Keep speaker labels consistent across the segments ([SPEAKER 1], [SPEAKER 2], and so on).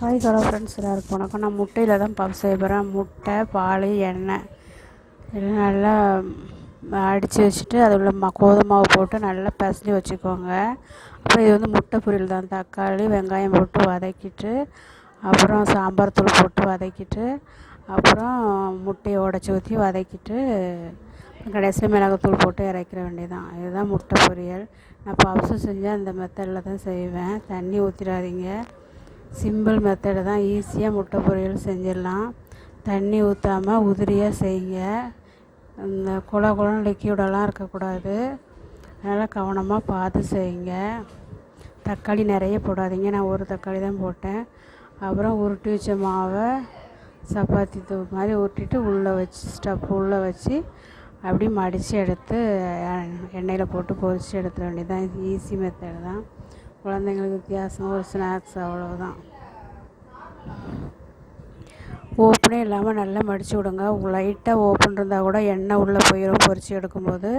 [SPEAKER 1] Hi hello friends எல்லாருக்கும் வணக்கம். நான் முட்டையில் தான் பப் செய்ய போகிறேன் முட்டை பால் எண்ணெய். எல்லாம் நல்லா அடித்து வச்சுட்டு அதில் உள்ள ம கோதுமை மாவு போட்டு நல்லா பிசைஞ்சு வச்சுக்கோங்க. அப்புறம் இது வந்து முட்டை பொரியல் தான். தக்காளி வெங்காயம் போட்டு வதக்கிட்டு அப்புறம் சாம்பார் தூள் போட்டு வதக்கிட்டு அப்புறம் முட்டையை உடச்சி ஊற்றி வதக்கிட்டு கடைசியில் மிளகாத்தூள் போட்டு இறக்கிற வேண்டியதான் இதுதான் முட்டை பொரியல். நான் பப்ஸு செஞ்சால் அந்த மெத்தடில் தான் செய்வேன். தண்ணி ஊற்றிடாதீங்க சிம்பிள் மெத்தடு தான் ஈஸியாக முட்டை பொரியல் செஞ்சிடலாம். தண்ணி ஊற்றாமல் உதிரியாக செய்யுங்க. இந்த குழ குளம் லிக்யூடெல்லாம் இருக்கக்கூடாது. அதனால் கவனமாக பார்த்து செய்யுங்க. தக்காளி நிறைய போடாதீங்க. நான் ஒரு தக்காளி தான் போட்டேன். அப்புறம் உருட்டி வச்ச மாவை சப்பாத்தி தூ மாதிரி உருட்டிட்டு உள்ளே வச்சு ஸ்டப் உள்ளே வச்சு அப்படி மடித்து எடுத்து எண்ணெயில் போட்டு பொரித்து எடுத்துட வேண்டியது தான் ஈஸி மெத்தடு தான். குழந்தைங்களுக்கு வித்தியாசம் ஒரு ஸ்நாக்ஸ் அவ்வளோதான் ஓப்பனே இல்லாமல் நல்லா மடித்து விடுங்க. லைட்டாக ஓப்பன் இருந்தால் கூட எண்ணெய் உள்ளே போயிடும் பொறிச்சு எடுக்கும்போது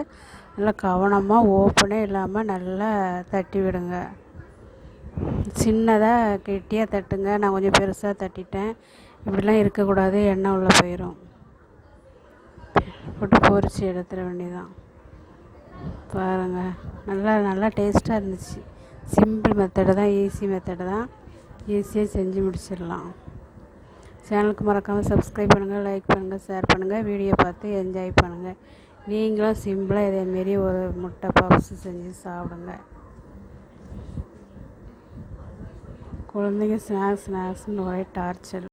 [SPEAKER 1] நல்லா கவனமாக ஓப்பனே இல்லாமல் நல்லா தட்டி விடுங்க. சின்னதாக கெட்டியாக தட்டுங்க. நான் கொஞ்சம் பெருசாக தட்டிட்டேன். இப்படிலாம் இருக்கக்கூடாது. எண்ணெய் உள்ளே போயிடும் போட்டு பொறிச்சு எடுத்துட வேண்டியதான் பாருங்கள் நல்லா நல்லா டேஸ்ட்டாக இருந்துச்சு. சிம்பிள் மெத்தடு தான் ஈஸி மெத்தடு தான் ஈஸியாக செஞ்சு முடிச்சிடலாம். சேனலுக்கு மறக்காமல் சப்ஸ்கிரைப் பண்ணுங்கள் லைக் பண்ணுங்கள் ஷேர் பண்ணுங்கள் வீடியோ பார்த்து என்ஜாய் பண்ணுங்கள் நீங்களும் சிம்பிளாக இதேமாரி ஒரு முட்டை பப்ஸ் செஞ்சு சாப்பிடுங்க. குழந்தைங்க ஸ்நாக்ஸ் ஸ்நாக்ஸ்னு ஒரே டார்ச்சர்